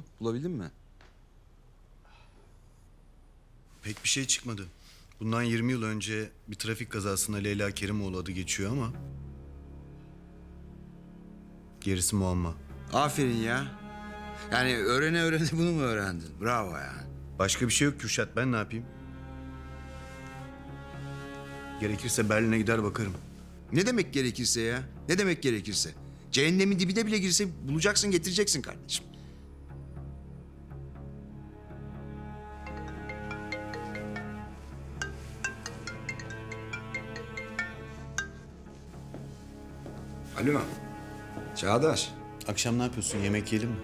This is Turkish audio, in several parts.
oldu? Bulabildin mi? Pek bir şey çıkmadı. Bundan 20 yıl önce bir trafik kazasında Leyla Kerimoğlu adı geçiyor ama... Gerisi muamma. Aferin ya. Yani öğrene öğrene bunu mu öğrendin? Bravo ya. Başka bir şey yok Kürşat. Ben ne yapayım? Gerekirse Berlin'e gider bakarım. Ne demek gerekirse ya? Ne demek gerekirse? Cehennemin dibine bile girse bulacaksın getireceksin kardeşim. Alo. Çağdaş. Akşam ne yapıyorsun? Yemek yiyelim mi?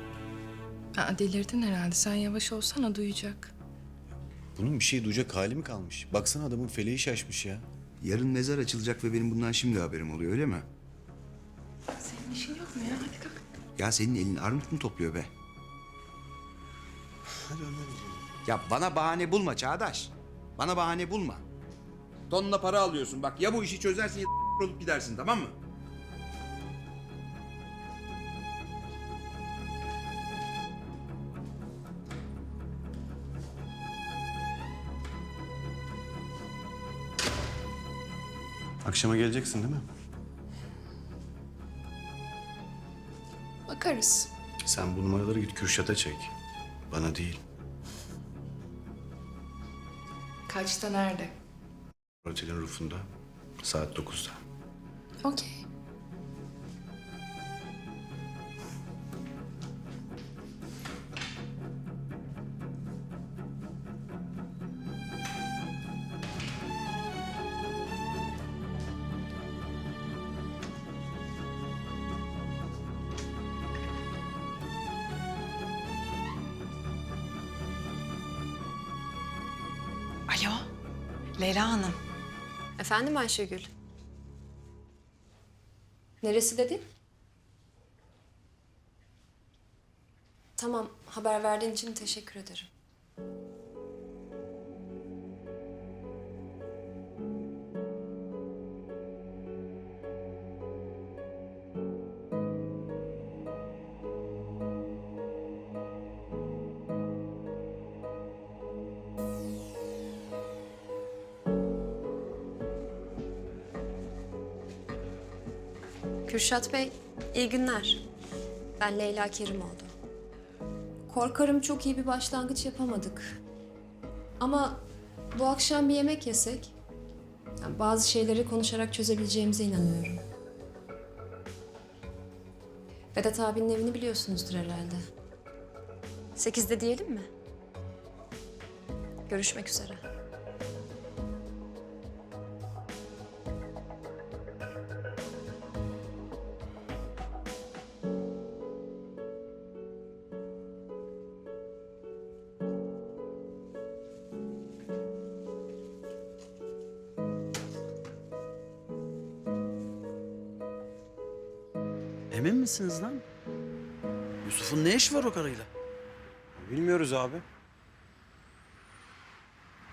Aa, delirdin herhalde. Sen yavaş olsana duyacak. Bunun bir şey duyacak hali mi kalmış? Baksana adamın feleği şaşmış ya. Yarın mezar açılacak ve benim bundan şimdi haberim oluyor öyle mi? Senin işin yok mu ya? Hadi kalk. Ya senin elin armut mu topluyor be? Ya bana bahane bulma Çağdaş. Bana bahane bulma. Tonla para alıyorsun. Bak ya bu işi çözersin ya olup gidersin tamam mı? Akşama geleceksin değil mi? Bakarız. Sen bu numaraları git Kürşat'a çek. Bana değil. Kaçta nerede? Otelin rufunda. Saat 9'da. Okey. Efendim Ayşegül? Neresi dedin? Tamam, haber verdiğin için teşekkür ederim. Kürşat Bey, iyi günler. Ben Leyla Kerimoğlu. Korkarım çok iyi bir başlangıç yapamadık. Ama bu akşam bir yemek yesek, yani bazı şeyleri konuşarak çözebileceğimize inanıyorum. Vedat abinin evini biliyorsunuzdur herhalde. Sekizde diyelim mi? Görüşmek üzere. Misiniz lan? Yusuf'un ne işi var o karıyla? Bilmiyoruz abi.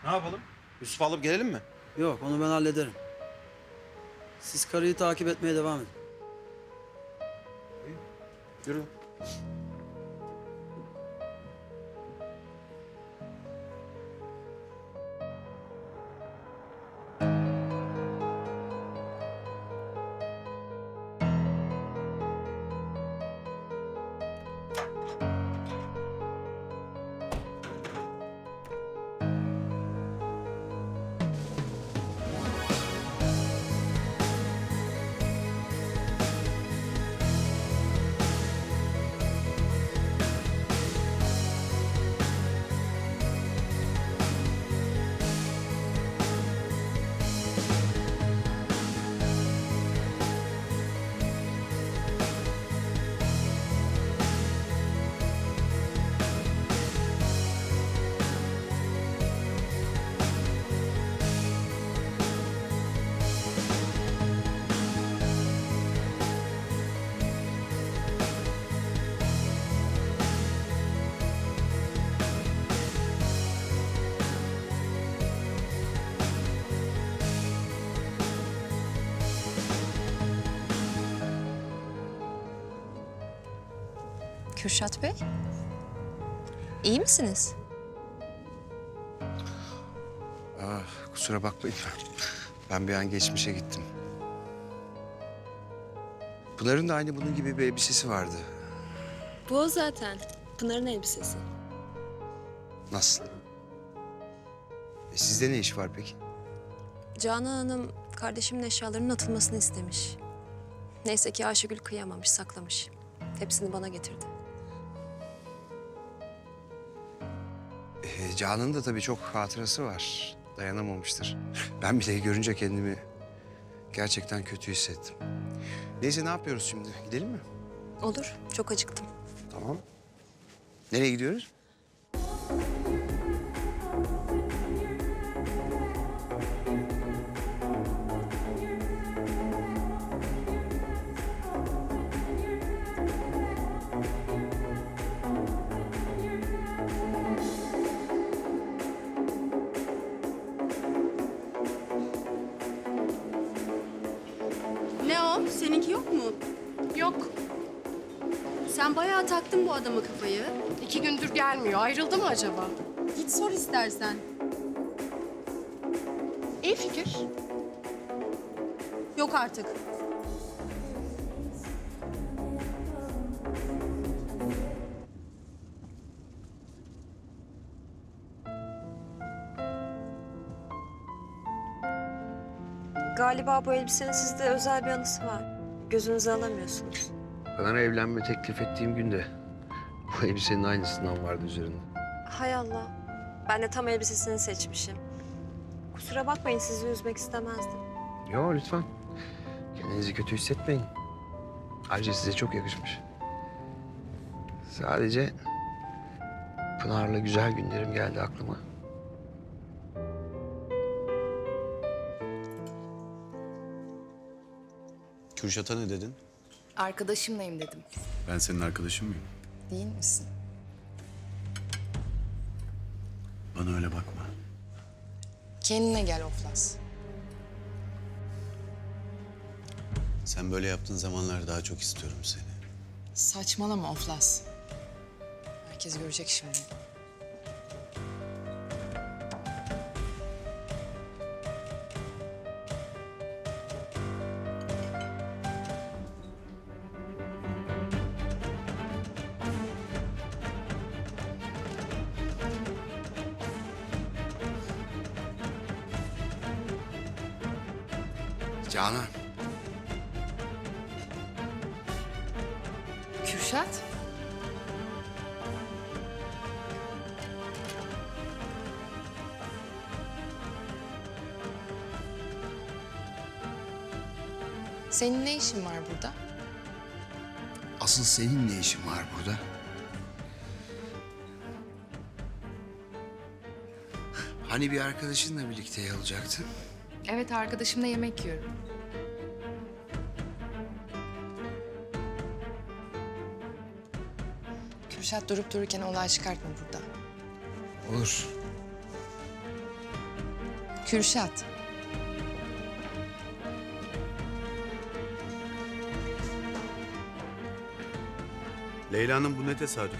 Ne yapalım? Yusuf alıp gelelim mi? Yok onu ben hallederim. Siz karıyı takip etmeye devam edin. Yürü. Kürşat Bey? İyi misiniz? Ah, kusura bakmayın. Ben bir an geçmişe gittim. Pınar'ın da aynı bunun gibi bir elbisesi vardı. Bu o zaten. Pınar'ın elbisesi. Nasıl? E sizde ne iş var peki? Canan Hanım kardeşimin eşyalarının atılmasını istemiş. Neyse ki Ayşegül kıyamamış, saklamış. Hepsini bana getirdi. E, Can'ın da tabii çok hatırası var. Dayanamamıştır. Ben bile görünce kendimi gerçekten kötü hissettim. Neyse ne yapıyoruz şimdi? Gidelim mi? Olur, çok acıktım. Tamam. Nereye gidiyoruz? Sen bayağı taktın bu adama kafayı. iki gündür gelmiyor. Ayrıldı mı acaba? Git sor istersen. İyi fikir. Yok artık. Galiba bu elbisenin sizde özel bir anısı var. Gözünüze alamıyorsunuz. Pınar'a evlenme teklif ettiğim günde bu elbisenin aynısından vardı üzerinde. Hay Allah. Ben de tam elbisesini seçmişim. Kusura bakmayın sizi üzmek istemezdim. Yo lütfen. Kendinizi kötü hissetmeyin. Ayrıca size çok yakışmış. Sadece Pınar'la güzel günlerim geldi aklıma. Kürşat'a ne dedin? Arkadaşımlayım dedim. Ben senin arkadaşın mıyım? Değil misin? Bana öyle bakma. Kendine gel Oflas. Sen böyle yaptığın zamanlar daha çok istiyorum seni. Saçmalama Oflas. Herkes görecek şimdi. Kürşat? Senin ne işin var burada? Asıl senin ne işin var burada? Hani bir arkadaşınla birlikte olacaktın? Evet arkadaşımla yemek yiyorum. Kürşat durup dururken olay çıkartma burada. Olur. Kürşat. Leyla'nın bu ne tesadüf?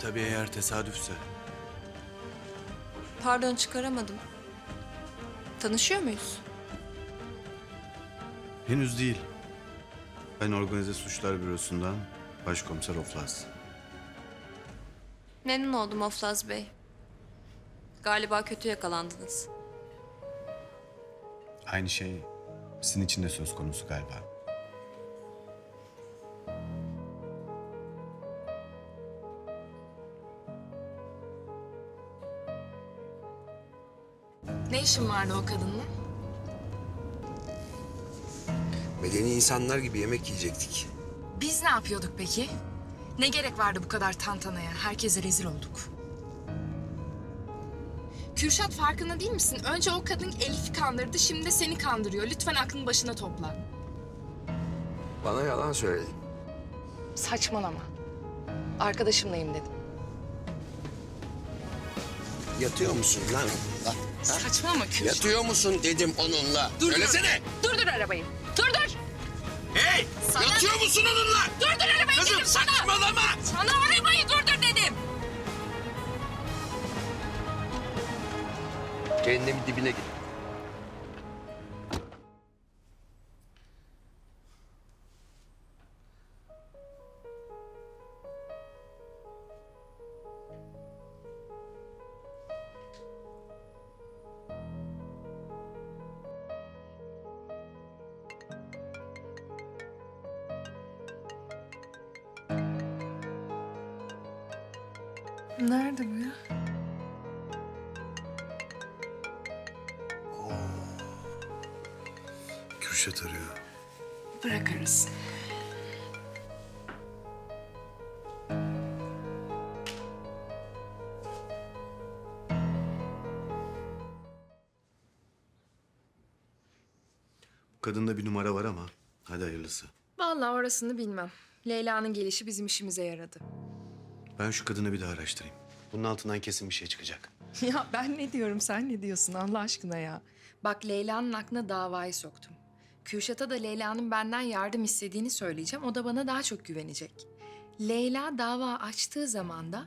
Tabii eğer tesadüfse. Pardon çıkaramadım. Tanışıyor muyuz? Henüz değil. Ben Organize Suçlar Bürosu'ndan Başkomiser Oflaz. Memnun oldum Oflaz Bey. Galiba kötü yakalandınız. Aynı şey sizin için de söz konusu galiba. Ne işin vardı o kadınla? Medeni insanlar gibi yemek yiyecektik. Biz ne yapıyorduk peki? Ne gerek vardı bu kadar tantanaya? Herkese rezil olduk. Kürşat farkında değil misin? Önce o kadın Elif'i kandırdı, şimdi de seni kandırıyor. Lütfen aklını başına topla. Bana yalan söyledin. Saçmalama. Arkadaşımlayım dedim. Yatıyor musun lan? Lan, Saçmalama Kürşat. Yatıyor musun dedim onunla. Dur. Söylesene. Dur dur arabayı. Dur dur. Hey! Yatıyor musun onunla? Dur dur arabayı Kızım dedim sana. saçmalama. Sana arabayı durdur dedim. Cehennemin dibine git. Kadında bir numara var ama hadi hayırlısı. Vallahi orasını bilmem. Leyla'nın gelişi bizim işimize yaradı. Ben şu kadını bir daha araştırayım. Bunun altından kesin bir şey çıkacak. Ya ben ne diyorum sen ne diyorsun Allah aşkına ya? Bak Leyla'nın aklına davayı soktum. Kürşat'a da Leyla'nın benden yardım istediğini söyleyeceğim. O da bana daha çok güvenecek. Leyla dava açtığı zaman da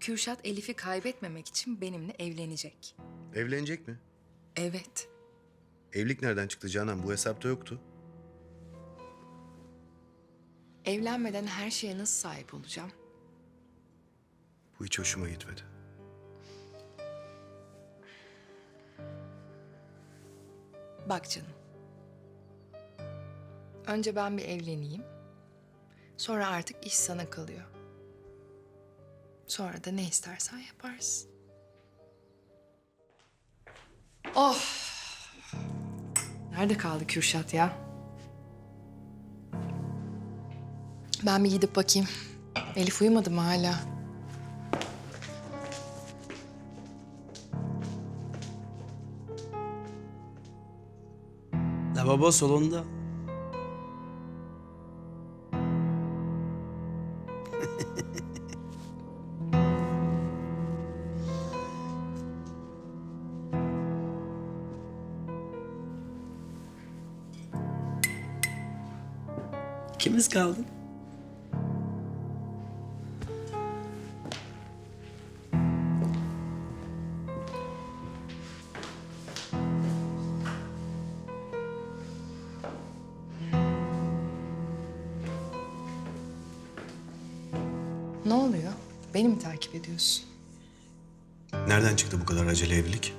Kürşat Elif'i kaybetmemek için benimle evlenecek. Evlenecek mi? Evet. Evlilik nereden çıktı Canan? Bu hesapta yoktu. Evlenmeden her şeye nasıl sahip olacağım? Bu hiç hoşuma gitmedi. Bak canım. Önce ben bir evleneyim. Sonra artık iş sana kalıyor. Sonra da ne istersen yaparsın. Oh! Nerede kaldı Kürşat ya? Ben bir gidip bakayım. Elif uyumadı mı hala? Lavabo salonda. Kimiz kaldı? Ne oluyor? Beni mi takip ediyorsun? Nereden çıktı bu kadar acele evlilik?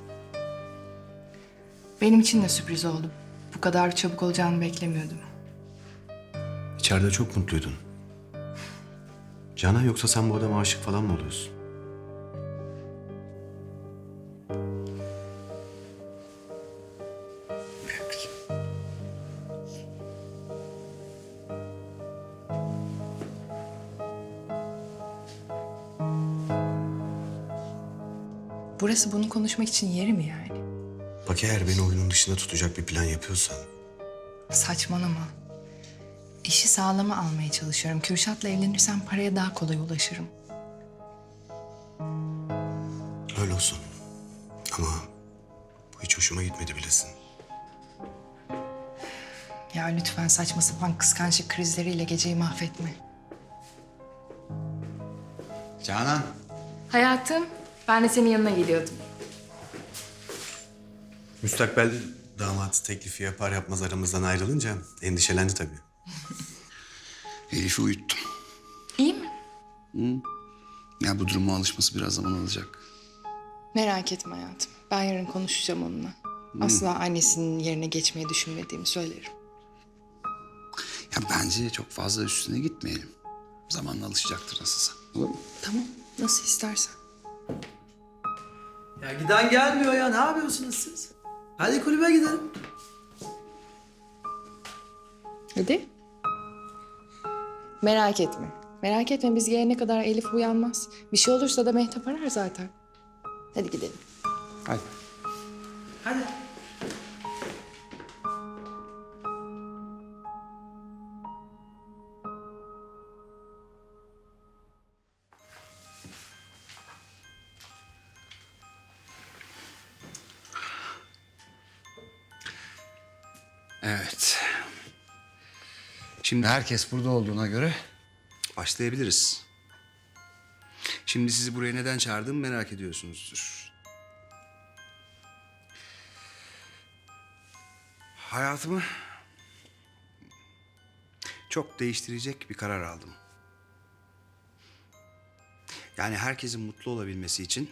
Benim için de sürpriz oldu. Bu kadar çabuk olacağını beklemiyordum. İçeride çok mutluydun. Canan yoksa sen bu adama aşık falan mı oluyorsun? Burası bunu konuşmak için yeri mi yani? Bak eğer beni oyunun dışında tutacak bir plan yapıyorsan... Saçmalama. İşi sağlama almaya çalışıyorum. Kürşat'la evlenirsem paraya daha kolay ulaşırım. Öyle olsun. Ama bu hiç hoşuma gitmedi bilesin. Ya lütfen saçma sapan kıskançlık krizleriyle geceyi mahvetme. Canan. Hayatım, ben de senin yanına geliyordum. Müstakbel damat teklifi yapar yapmaz aramızdan ayrılınca endişelendi tabii. Elif'i uyuttum. İyi mi? Ya bu duruma alışması biraz zaman alacak. Merak etme hayatım. Ben yarın konuşacağım onunla. Asla annesinin yerine geçmeyi düşünmediğimi söylerim. Ya bence çok fazla üstüne gitmeyelim. Zamanla alışacaktır nasılsa. Olur mu? Tamam, nasıl istersen. Ya giden gelmiyor ya. Ne yapıyorsunuz siz? Hadi kulübe gidelim. Hadi. Merak etme. Merak etme biz gelene kadar Elif uyanmaz. Bir şey olursa da Mehtap arar zaten. Hadi gidelim. Hadi. Hadi. Şimdi herkes burada olduğuna göre Başlayabiliriz. Şimdi sizi buraya neden çağırdım merak ediyorsunuzdur. Hayatımı çok değiştirecek bir karar aldım. Yani herkesin mutlu olabilmesi için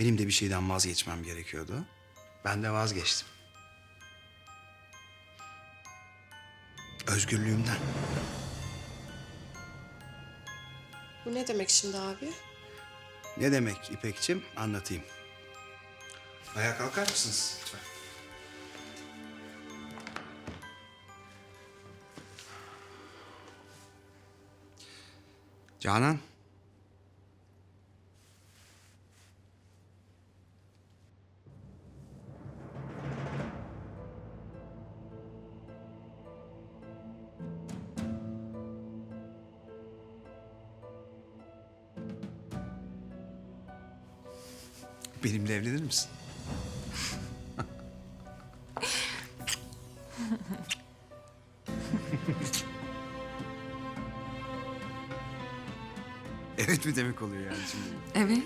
benim de bir şeyden vazgeçmem gerekiyordu. Ben de vazgeçtim. Özgürlüğümden. Bu ne demek şimdi abi? Ne demek İpekçim? Anlatayım. Ayağa kalkar mısınız lütfen? Canan. Benimle evlenir misin? evet mi demek oluyor yani şimdi? Evet.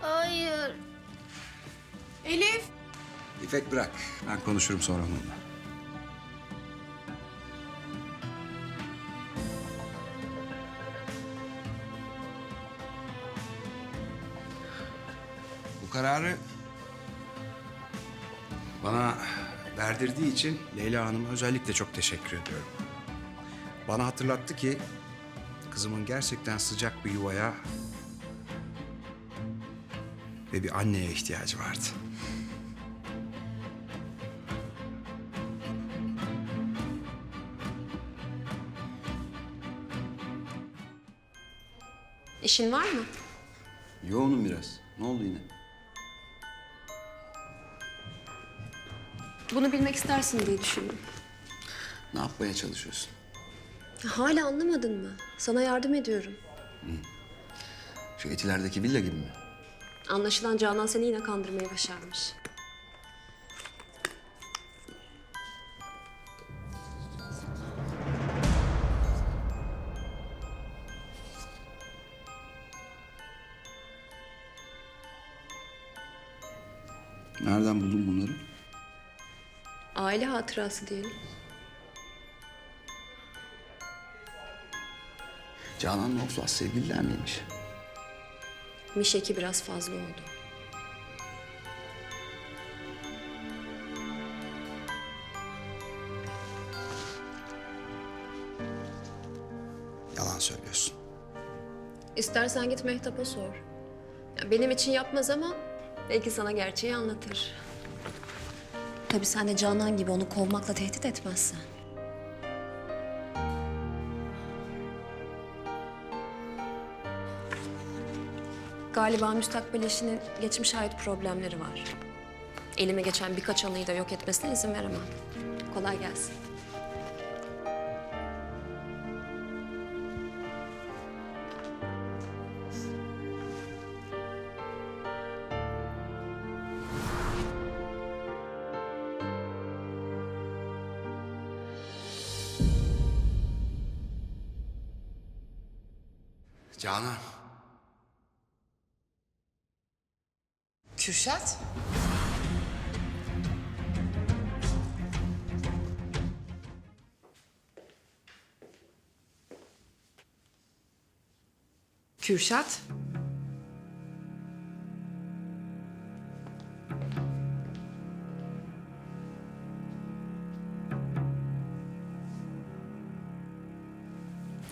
Hayır. Elif. İpek bırak. Ben konuşurum sonra onunla. Kararı bana verdirdiği için Leyla Hanım'a özellikle çok teşekkür ediyorum. Bana hatırlattı ki kızımın gerçekten sıcak bir yuvaya ve bir anneye ihtiyacı vardı. İşin var mı? Yoğunum biraz. Ne oldu yine? Bunu bilmek istersin diye düşündüm. Ne yapmaya çalışıyorsun? Hala anlamadın mı? Sana yardım ediyorum. Şu etilerdeki villa gibi mi? Anlaşılan Canan seni yine kandırmayı başarmış. Aile hatırası diyelim. Canan'la Oksas sevgililer miymiş? Mişeki biraz fazla oldu. Yalan söylüyorsun. İstersen git Mehtap'a sor. Ya benim için yapmaz ama belki sana gerçeği anlatır. Tabii sen de Canan gibi onu kovmakla tehdit etmezsen. Galiba müstakbel eşinin geçmiş ait problemleri var. Elime geçen birkaç anıyı da yok etmesine izin veremem. Kolay gelsin. Canan. Kürşat. Kürşat.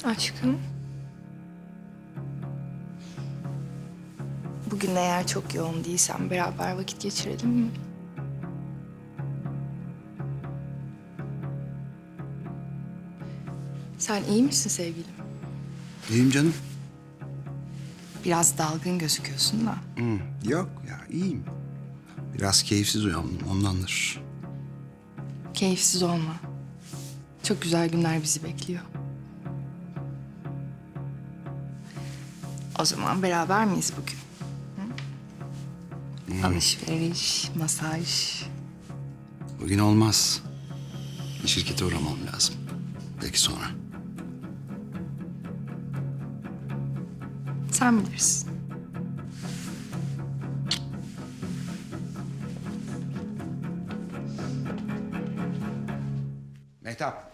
Aşkım. Bugün eğer çok yoğun değilsen beraber vakit geçirelim mi? Sen iyi misin sevgilim? İyiyim canım. Biraz dalgın gözüküyorsun da. Hı, yok ya iyiyim. Biraz keyifsiz uyandım ondandır. Keyifsiz olma. Çok güzel günler bizi bekliyor. O zaman beraber miyiz bugün? Hı? Alışveriş, masaj. Bugün olmaz. Şirkete uğramam lazım. Peki sonra? Sen bilirsin. Mehtap.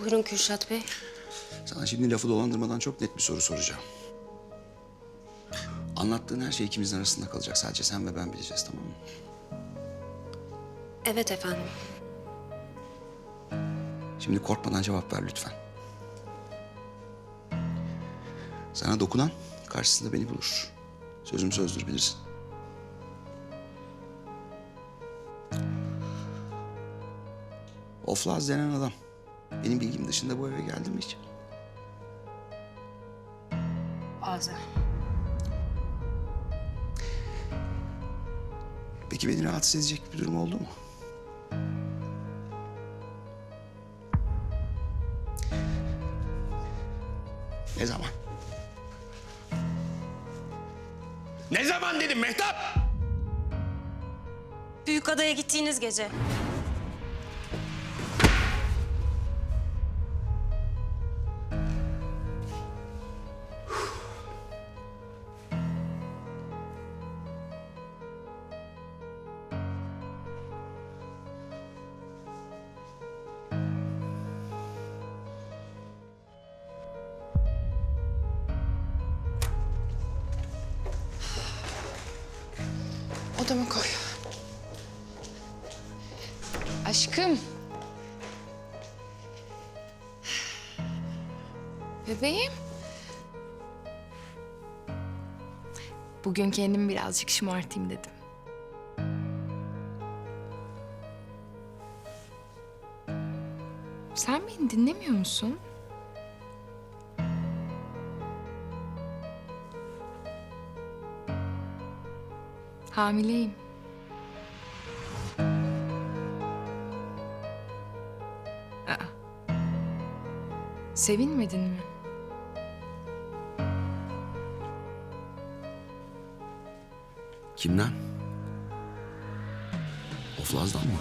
Buyurun Kürşat Bey. Sana şimdi lafı dolandırmadan çok net bir soru soracağım. Anlattığın her şey ikimizin arasında kalacak. Sadece sen ve ben bileceğiz tamam mı? Evet efendim. Şimdi korkmadan cevap ver lütfen. Sana dokunan karşısında beni bulur. Sözüm sözdür bilirsin. Oflaz denen adam. Benim bilgim dışında bu eve geldi mi hiç? Bazen. Peki beni rahatsız edecek bir durum oldu mu? Ne zaman? Ne zaman dedim Mehtap? Büyükada'ya gittiğiniz gece. Odama koy. Aşkım. Bebeğim. Bugün kendimi birazcık şımartayım dedim. Sen beni dinlemiyor musun? Hamileyim. Aa. Sevinmedin mi? Kimden? Oflaz'dan mı?